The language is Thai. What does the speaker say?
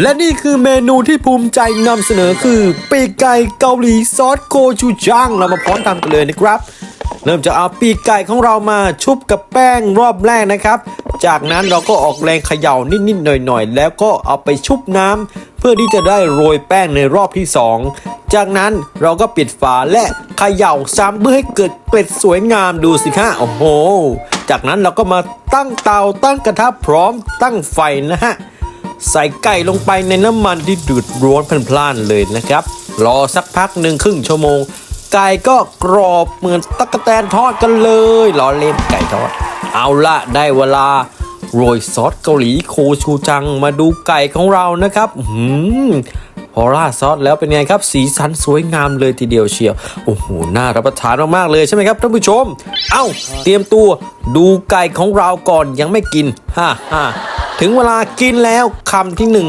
และนี่คือเมนูที่ภูมิใจนำเสนอคือปีกไก่เกาหลีซอสโกชูจังเรามาพร้อมทำกันเลยนะครับ เริ่มจะเอาปีกไก่ของเรามาชุบกับแป้งรอบแรกนะครับ จากนั้นเราก็ออกแรงเขย่านิดๆหน่อยๆ แล้วก็เอาไปชุบน้ำเพื่อที่จะได้โรยแป้งในรอบที่สองจากนั้นเราก็ปิดฝาและเขย่าซ้ำเพื่อให้เกิดเกล็ดสวยงามดูสิคะโอ้โห จากนั้นเราก็มาตั้งเตาตั้งกระทะพร้อมตั้งไฟนะฮะ ใส่ไก่ลงไปในน้ำมันที่ดืดร้อนพล่านๆเลยนะครับ รอสักพักหนึ่งครึ่งชั่วโมง ไก่ก็กรอบเหมือนตะกแตนทอดกันเลยรอเล่นไก่ทอด เอาละได้เวลาโรยซอสเกาหลีโคชูจังมาดูไก่ของเรานะครับหืมพอราดซอสแล้วเป็นไงครับ สีสันสวยงามเลยทีเดียวเชียว โอ้โห น่ารับประทานมาก ๆ เลยใช่ไหมครับท่านผู้ชม เอ้า เตรียมตัวดูไก่ของเราก่อนยังไม่กิน ฮ่าฮ่า ถึงเวลากินแล้วคำที่หนึ่ง